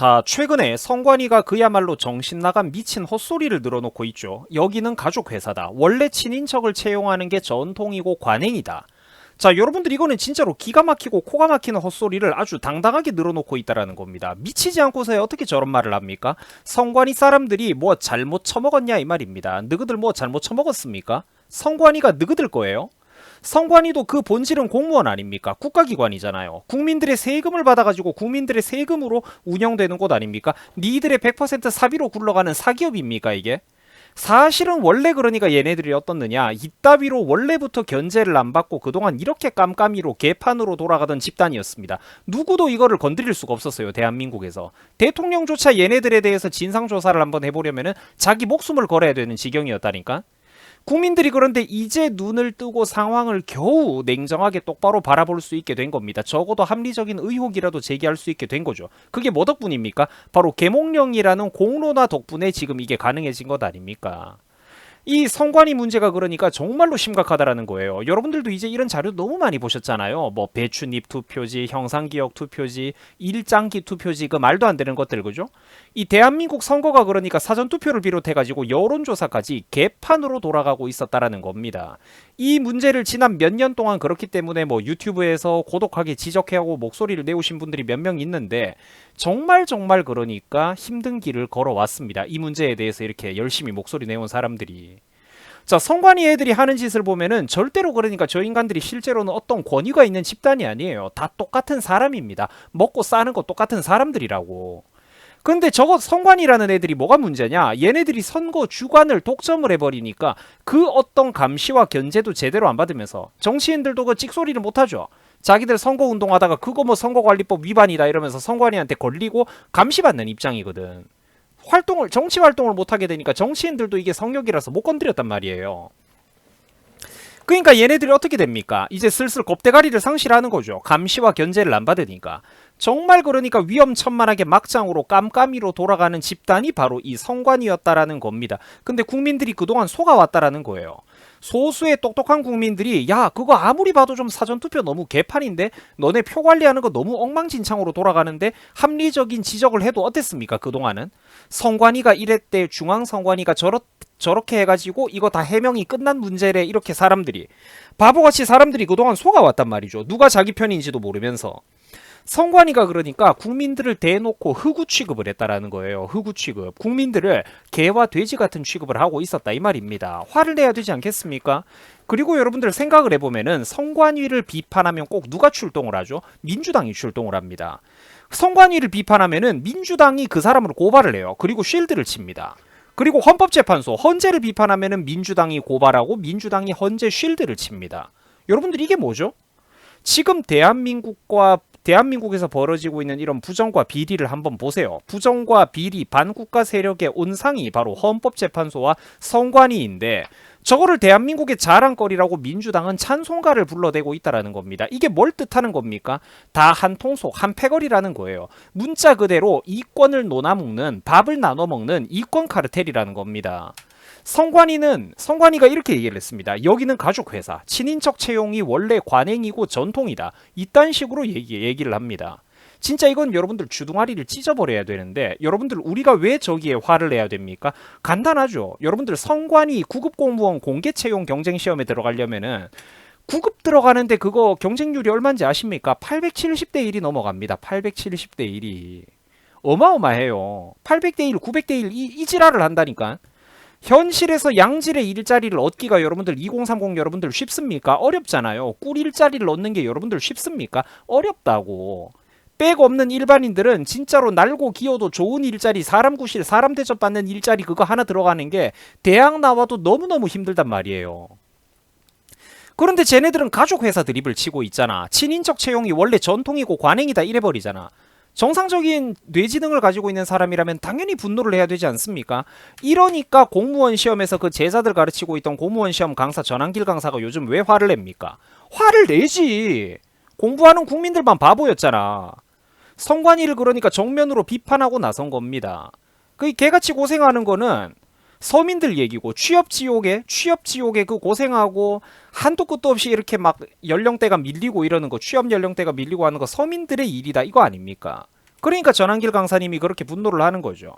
자, 최근에 성관이가 그야말로 정신 나간 미친 헛소리를 늘어놓고 있죠. 여기는 가족 회사다. 원래 친인척을 채용하는 게 전통이고 관행이다. 자, 여러분들 이거는 진짜로 기가 막히고 코가 막히는 헛소리를 아주 당당하게 늘어놓고 있다라는 겁니다. 미치지 않고서야 어떻게 저런 말을 합니까? 성관이 사람들이 뭐 잘못 처먹었냐 이 말입니다. 너희들 뭐 잘못 처먹었습니까? 성관이가 너희들 거예요? 성관이도 그 본질은 공무원 아닙니까? 국가기관이잖아요. 국민들의 세금을 받아가지고 국민들의 세금으로 운영되는 곳 아닙니까? 니들의 100% 사비로 굴러가는 사기업입니까 이게? 사실은 원래 그러니까 얘네들이 어떻느냐 이따위로 원래부터 견제를 안 받고 그동안 이렇게 깜깜이로 개판으로 돌아가던 집단이었습니다. 누구도 이거를 건드릴 수가 없었어요 대한민국에서 대통령조차 얘네들에 대해서 진상조사를 한번 해보려면은 자기 목숨을 걸어야 되는 지경이었다니까. 국민들이 그런데 이제 눈을 뜨고 상황을 겨우 냉정하게 똑바로 바라볼 수 있게 된 겁니다. 적어도 합리적인 의혹이라도 제기할 수 있게 된 거죠. 그게 뭐 덕분입니까? 바로 개몽령이라는 공론화 덕분에 지금 이게 가능해진 것 아닙니까? 이 성관이 문제가 그러니까 정말로 심각하다라는 거예요. 여러분들도 이제 이런 자료 너무 많이 보셨잖아요. 뭐 배추잎 투표지, 형상기억 투표지, 일장기 투표지 그 말도 안 되는 것들 그죠? 이 대한민국 선거가 그러니까 사전 투표를 비롯해 가지고 여론조사까지 개판으로 돌아가고 있었다라는 겁니다. 이 문제를 지난 몇 년 동안 그렇기 때문에 뭐 유튜브에서 고독하게 지적해하고 목소리를 내오신 분들이 몇 명 있는데 정말 정말 그러니까 힘든 길을 걸어왔습니다. 이 문제에 대해서 이렇게 열심히 목소리 내온 사람들이. 자, 성관이 애들이 하는 짓을 보면은 절대로 그러니까 저 인간들이 실제로는 어떤 권위가 있는 집단이 아니에요. 다 똑같은 사람입니다. 먹고 싸는 거 똑같은 사람들이라고. 근데 저거 성관이라는 애들이 뭐가 문제냐? 얘네들이 선거 주관을 독점을 해버리니까 그 어떤 감시와 견제도 제대로 안 받으면서 정치인들도 그 찍소리를 못하죠. 자기들 선거 운동하다가 그거 뭐 선거관리법 위반이다 이러면서 선관위한테 걸리고 감시받는 입장이거든. 활동을 정치 활동을 못 하게 되니까 정치인들도 이게 성역이라서 못 건드렸단 말이에요. 그러니까 얘네들이 어떻게 됩니까? 이제 슬슬 겁대가리를 상실하는 거죠. 감시와 견제를 안 받으니까. 정말 그러니까 위험천만하게 막장으로 깜깜이로 돌아가는 집단이 바로 이 성관이었다라는 겁니다. 근데 국민들이 그동안 속아왔다라는 거예요. 소수의 똑똑한 국민들이 야 그거 아무리 봐도 좀 사전투표 너무 개판인데 너네 표 관리하는 거 너무 엉망진창으로 돌아가는데 합리적인 지적을 해도 어땠습니까 그동안은? 성관이가 이랬대 중앙성관이가 저렇 저렇게 해가지고 이거 다 해명이 끝난 문제래 이렇게 사람들이. 바보같이 사람들이 그동안 속아왔단 말이죠. 누가 자기 편인지도 모르면서 성관이가 그러니까 국민들을 대놓고 흑우 취급을 했다라는 거예요. 흑우 취급. 국민들을 개와 돼지 같은 취급을 하고 있었다 이 말입니다. 화를 내야 되지 않겠습니까? 그리고 여러분들 생각을 해보면은 성관위를 비판하면 꼭 누가 출동을 하죠? 민주당이 출동을 합니다. 성관위를 비판하면은 민주당이 그 사람을 고발을 해요. 그리고 쉴드를 칩니다. 그리고 헌법재판소 헌재를 비판하면은 민주당이 고발하고 민주당이 헌재 쉴드를 칩니다. 여러분들 이게 뭐죠? 지금 대한민국과 대한민국에서 벌어지고 있는 이런 부정과 비리를 한번 보세요. 부정과 비리 반국가 세력의 온상이 바로 헌법재판소와 성관위인데 저거를 대한민국의 자랑거리라고 민주당은 찬송가를 불러대고 있다라는 겁니다. 이게 뭘 뜻하는 겁니까? 다 한 통속, 한 패거리라는 거예요. 문자 그대로 이권을 논아먹는, 밥을 나눠 먹는 이권 카르텔이라는 겁니다. 성관이는 성관이가 이렇게 얘기를 했습니다. 여기는 가족 회사, 친인척 채용이 원래 관행이고 전통이다. 이딴 식으로 얘기 얘기를 합니다. 진짜 이건 여러분들 주둥아리를 찢어버려야 되는데 여러분들 우리가 왜 저기에 화를 내야 됩니까? 간단하죠. 여러분들 성관이 구급 공무원 공개 채용 경쟁 시험에 들어가려면은 9급 들어가는데 그거 경쟁률이 얼마인지 아십니까? 870대 1이 넘어갑니다. 870대 1이. 어마어마해요. 800대 1, 900대 1 이, 이 지랄을 한다니까. 현실에서 양질의 일자리를 얻기가 여러분들 2030 여러분들 쉽습니까? 어렵잖아요. 꿀 일자리를 얻는 게 여러분들 쉽습니까? 어렵다고. 백 없는 일반인들은 진짜로 날고 기어도 좋은 일자리, 사람 구실, 사람 대접받는 일자리 그거 하나 들어가는 게 대학 나와도 너무너무 힘들단 말이에요. 그런데 쟤네들은 가족 회사 드립을 치고 있잖아. 친인척 채용이 원래 전통이고 관행이다 이래버리잖아. 정상적인 뇌지능을 가지고 있는 사람이라면 당연히 분노를 해야 되지 않습니까? 이러니까 공무원 시험에서 그 제자들 가르치고 있던 공무원 시험 강사 전환길 강사가 요즘 왜 화를 냅니까? 화를 내지. 공부하는 국민들만 바보였잖아. 성관이를 그러니까 정면으로 비판하고 나선 겁니다. 그 개같이 고생하는 거는 서민들 얘기고 취업 지옥에 취업 지옥에 그 고생하고 한도 끝도 없이 이렇게 막 연령대가 밀리고 이러는 거 취업 연령대가 밀리고 하는 거 서민들의 일이다 이거 아닙니까? 그러니까 전한길 강사님이 그렇게 분노를 하는 거죠.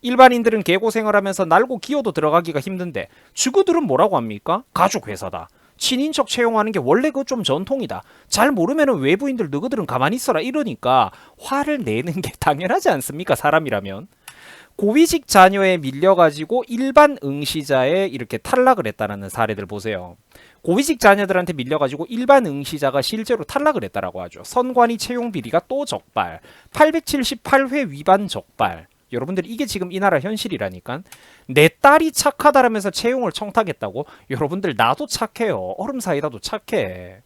일반인들은 개고생을 하면서 날고 기어도 들어가기가 힘든데 주구들은 뭐라고 합니까? 가족 회사다. 친인척 채용하는 게 원래 그 좀 전통이다. 잘 모르면은 외부인들 너희들은 가만히 있어라 이러니까 화를 내는 게 당연하지 않습니까? 사람이라면. 고위직 자녀에 밀려가지고 일반 응시자에 이렇게 탈락을 했다라는 사례들 보세요. 고위직 자녀들한테 밀려가지고 일반 응시자가 실제로 탈락을 했다라고 하죠. 선관위 채용 비리가 또 적발. 878회 위반 적발. 여러분들 이게 지금 이 나라 현실이라니까 내 딸이 착하다라면서 채용을 청탁했다고 여러분들 나도 착해요 얼음 사이다도 착해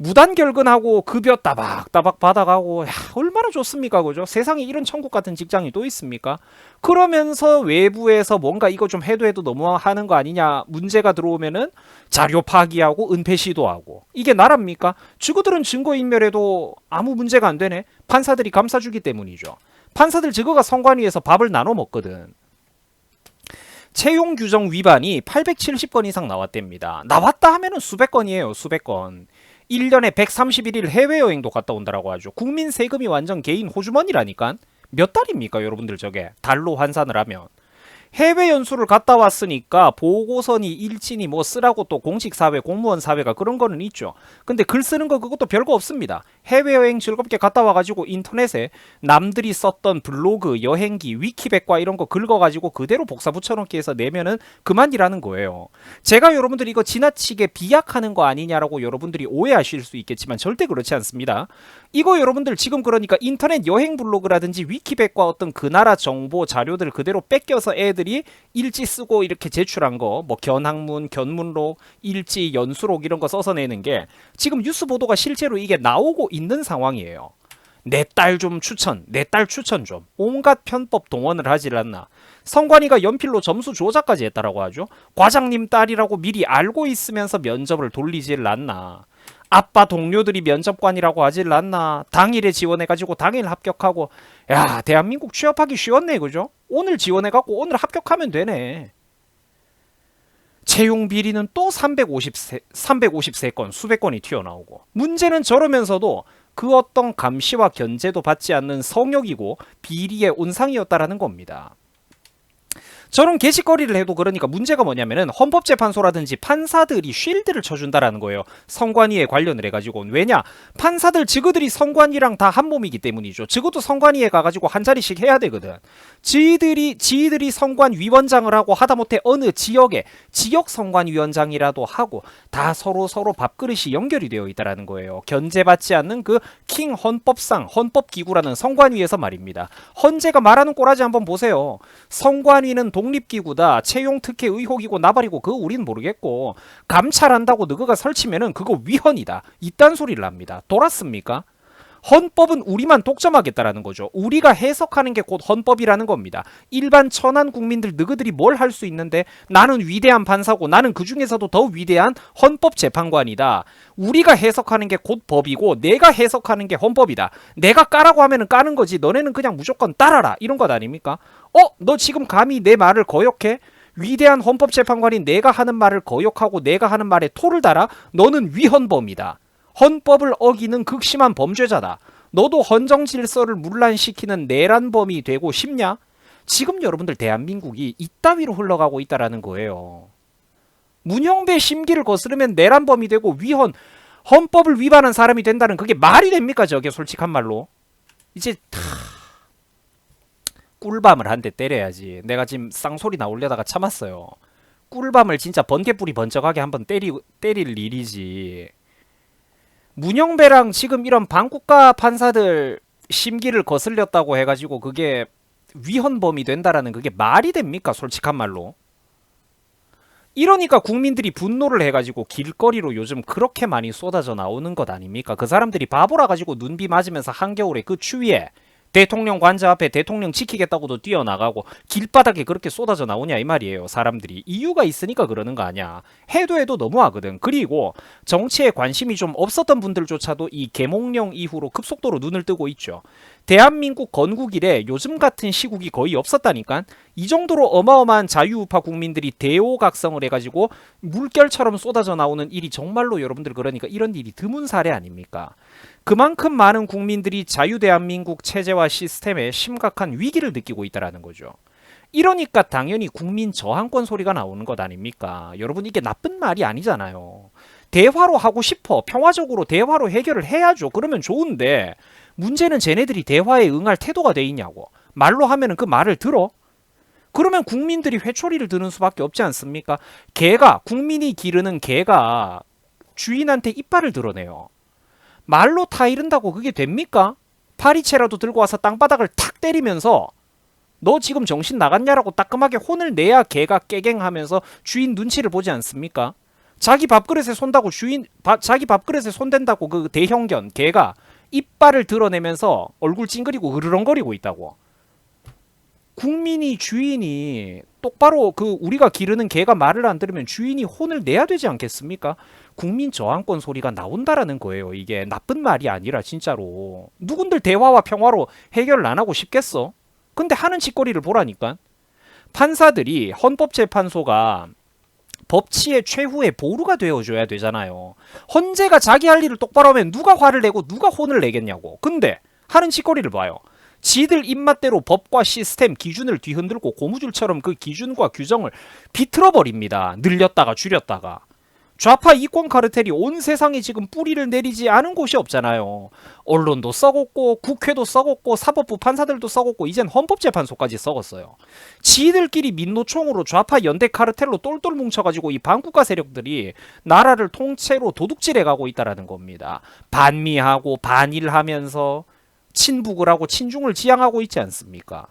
무단 결근하고 급여 따박따박 받아가고 야, 얼마나 좋습니까 그죠 세상에 이런 천국 같은 직장이 또 있습니까 그러면서 외부에서 뭔가 이거 좀 해도 해도 너무 하는 거 아니냐 문제가 들어오면은 자료 파기하고 은폐 시도하고 이게 나랍니까 주거들은 증거 인멸해도 아무 문제가 안 되네 판사들이 감싸주기 때문이죠 판사들 저거가 선관위에서 밥을 나눠 먹거든. 채용 규정 위반이 870건 이상 나왔답니다. 나왔다 하면은 수백 건이에요. 수백 건. 1년에 131일 해외여행도 갔다 온다라고 하죠. 국민 세금이 완전 개인 호주머니라니까. 몇 달입니까, 여러분들 저게? 달로 환산을 하면. 해외 연수를 갔다 왔으니까 보고서니 일진이 뭐 쓰라고 또 공식 사회 공무원 사회가 그런 거는 있죠. 근데 글 쓰는 거 그것도 별거 없습니다. 해외 여행 즐겁게 갔다 와가지고 인터넷에 남들이 썼던 블로그, 여행기, 위키백과 이런 거 긁어가지고 그대로 복사 붙여넣기 해서 내면은 그만이라는 거예요. 제가 여러분들 이거 지나치게 비약하는 거 아니냐라고 여러분들이 오해하실 수 있겠지만 절대 그렇지 않습니다. 이거 여러분들 지금 그러니까 인터넷 여행 블로그라든지 위키백과 어떤 그 나라 정보 자료들 그대로 뺏겨서 애들이 일지 쓰고 이렇게 제출한 거 뭐 견학문, 견문록, 일지, 연수록 이런 거 써서 내는 게 지금 뉴스 보도가 실제로 이게 나오고 있는 상황이에요. 내 딸 좀 추천, 내 딸 추천 좀. 온갖 편법 동원을 하질 않나. 성관이가 연필로 점수 조작까지 했다라고 하죠. 과장님 딸이라고 미리 알고 있으면서 면접을 돌리질 않나. 아빠 동료들이 면접관이라고 하질 않나. 당일에 지원해가지고 당일 합격하고. 야, 대한민국 취업하기 쉬웠네, 그죠? 오늘 지원해갖고 오늘 합격하면 되네. 채용 비리는 또 350세, 353건, 수백 건이 튀어나오고. 문제는 저러면서도 그 어떤 감시와 견제도 받지 않는 성역이고 비리의 온상이었다라는 겁니다. 저런 게시거리를 해도 그러니까 문제가 뭐냐면은 헌법재판소라든지 판사들이 쉴드를 쳐준다라는 거예요. 성관위에 관련을 해가지고 왜냐 판사들 지그들이 성관위랑 다 한 몸이기 때문이죠. 적어도 성관위에 가가지고 한 자리씩 해야 되거든. 지들이 지들이 성관 위원장을 하고 하다못해 어느 지역에 지역 성관 위원장이라도 하고 다 서로 서로 밥그릇이 연결이 되어 있다라는 거예요. 견제받지 않는 그 킹 헌법상 헌법기구라는 성관위에서 말입니다. 헌재가 말하는 꼬라지 한번 보세요. 성관위는 독립기구다. 채용 특혜 의혹이고 나발이고 그거 우리는 모르겠고 감찰한다고 너가 설치면은 그거 위헌이다. 이딴 소리를 합니다. 돌았습니까? 헌법은 우리만 독점하겠다라는 거죠. 우리가 해석하는 게 곧 헌법이라는 겁니다. 일반 천한 국민들 너희들이 뭘 할 수 있는데 나는 위대한 판사고 나는 그 중에서도 더 위대한 헌법 재판관이다. 우리가 해석하는 게 곧 법이고 내가 해석하는 게 헌법이다. 내가 까라고 하면은 까는 거지. 너네는 그냥 무조건 따라라. 이런 것 아닙니까? 어? 너 지금 감히 내 말을 거역해? 위대한 헌법 재판관인 내가 하는 말을 거역하고 내가 하는 말에 토를 달아? 너는 위헌범이다. 헌법을 어기는 극심한 범죄자다. 너도 헌정 질서를 문란시키는 내란범이 되고 싶냐? 지금 여러분들 대한민국이 이따위로 흘러가고 있다라는 거예요. 문영배 심기를 거스르면 내란범이 되고 위헌 헌법을 위반한 사람이 된다는 그게 말이 됩니까 저게 솔직한 말로 이제 다 꿀밤을 한 대 때려야지 내가 지금 쌍소리 나오려다가 참았어요 꿀밤을 진짜 번개불이 번쩍하게 한번 때리, 때릴 일이지 문영배랑 지금 이런 반국가 판사들 심기를 거슬렸다고 해가지고 그게 위헌범이 된다라는 그게 말이 됩니까? 솔직한 말로. 이러니까 국민들이 분노를 해가지고 길거리로 요즘 그렇게 많이 쏟아져 나오는 것 아닙니까? 그 사람들이 바보라 가지고 눈비 맞으면서 한겨울에 그 추위에 대통령 관저 앞에 대통령 지키겠다고도 뛰어나가고 길바닥에 그렇게 쏟아져 나오냐 이 말이에요 사람들이. 이유가 있으니까 그러는 거 아니야. 해도 해도 너무하거든. 그리고 정치에 관심이 좀 없었던 분들조차도 이 개몽령 이후로 급속도로 눈을 뜨고 있죠. 대한민국 건국 이래 요즘 같은 시국이 거의 없었다니까. 이 정도로 어마어마한 자유우파 국민들이 대오각성을 해가지고 물결처럼 쏟아져 나오는 일이 정말로 여러분들 그러니까 이런 일이 드문 사례 아닙니까 그만큼 많은 국민들이 자유 대한민국 체제와 시스템에 심각한 위기를 느끼고 있다라는 거죠. 이러니까 당연히 국민 저항권 소리가 나오는 것 아닙니까? 여러분 이게 나쁜 말이 아니잖아요. 대화로 하고 싶어. 평화적으로 대화로 해결을 해야죠. 그러면 좋은데 문제는 쟤네들이 대화에 응할 태도가 돼 있냐고. 말로 하면은 그 말을 들어? 그러면 국민들이 회초리를 드는 수밖에 없지 않습니까? 개가 국민이 기르는 개가 주인한테 이빨을 드러내요. 말로 타 이른다고 그게 됩니까? 파리채라도 들고 와서 땅바닥을 탁 때리면서 너 지금 정신 나갔냐라고 따끔하게 혼을 내야 개가 깨갱하면서 주인 눈치를 보지 않습니까? 자기 밥그릇에 손다고 주인 바- 자기 밥그릇에 손댄다고 그 대형견 개가 이빨을 드러내면서 얼굴 찡그리고 으르렁거리고 있다고. 국민이 주인이 똑바로 그 우리가 기르는 개가 말을 안 들으면 주인이 혼을 내야 되지 않겠습니까? 국민 저항권 소리가 나온다라는 거예요. 이게 나쁜 말이 아니라 진짜로 누군들 대화와 평화로 해결을 안 하고 싶겠어? 근데 하는 짓거리를 보라니까. 판사들이 헌법재판소가 법치의 최후의 보루가 되어줘야 되잖아요. 헌재가 자기 할 일을 똑바로 하면 누가 화를 내고 누가 혼을 내겠냐고. 근데 하는 짓거리를 봐요. 지들 입맛대로 법과 시스템 기준을 뒤흔들고 고무줄처럼 그 기준과 규정을 비틀어 버립니다. 늘렸다가 줄였다가. 좌파 이권 카르텔이 온 세상에 지금 뿌리를 내리지 않은 곳이 없잖아요. 언론도 썩었고 국회도 썩었고 사법부 판사들도 썩었고 이젠 헌법재판소까지 썩었어요. 지들끼리 민노총으로 좌파 연대 카르텔로 똘똘 뭉쳐가지고 이 반국가 세력들이 나라를 통째로 도둑질해가고 있다라는 겁니다. 반미하고 반일하면서 친북을 하고 친중을 지향하고 있지 않습니까?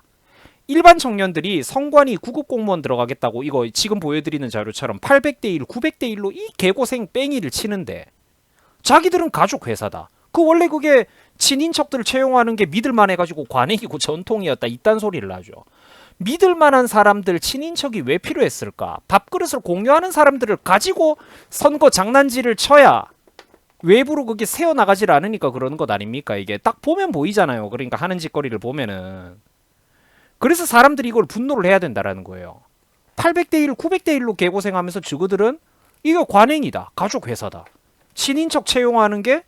일반 청년들이 성관이 구급 공무원 들어가겠다고 이거 지금 보여드리는 자료처럼 800대 1, 900대 1로 이 개고생 뺑이를 치는데 자기들은 가족 회사다. 그 원래 그게 친인척들 채용하는 게 믿을만 해가지고 관행이고 전통이었다 이딴 소리를 하죠. 믿을만한 사람들 친인척이 왜 필요했을까? 밥그릇을 공유하는 사람들을 가지고 선거 장난질을 쳐야 외부로 그게 새어 나가질 않으니까 그러는 것 아닙니까? 이게 딱 보면 보이잖아요. 그러니까 하는 짓거리를 보면은 그래서 사람들이 이걸 분노를 해야 된다라는 거예요. 800대 1, 900대 1로 개고생하면서 저그들은 이거 관행이다. 가족 회사다. 친인척 채용하는 게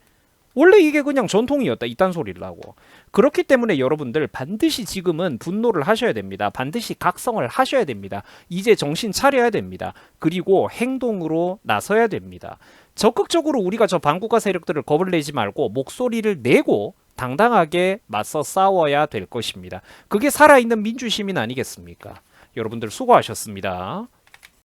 원래 이게 그냥 전통이었다. 이딴 소리를 하고. 그렇기 때문에 여러분들 반드시 지금은 분노를 하셔야 됩니다. 반드시 각성을 하셔야 됩니다. 이제 정신 차려야 됩니다. 그리고 행동으로 나서야 됩니다. 적극적으로 우리가 저 반국가 세력들을 겁을 내지 말고 목소리를 내고 당당하게 맞서 싸워야 될 것입니다. 그게 살아있는 민주시민 아니겠습니까? 여러분들 수고하셨습니다.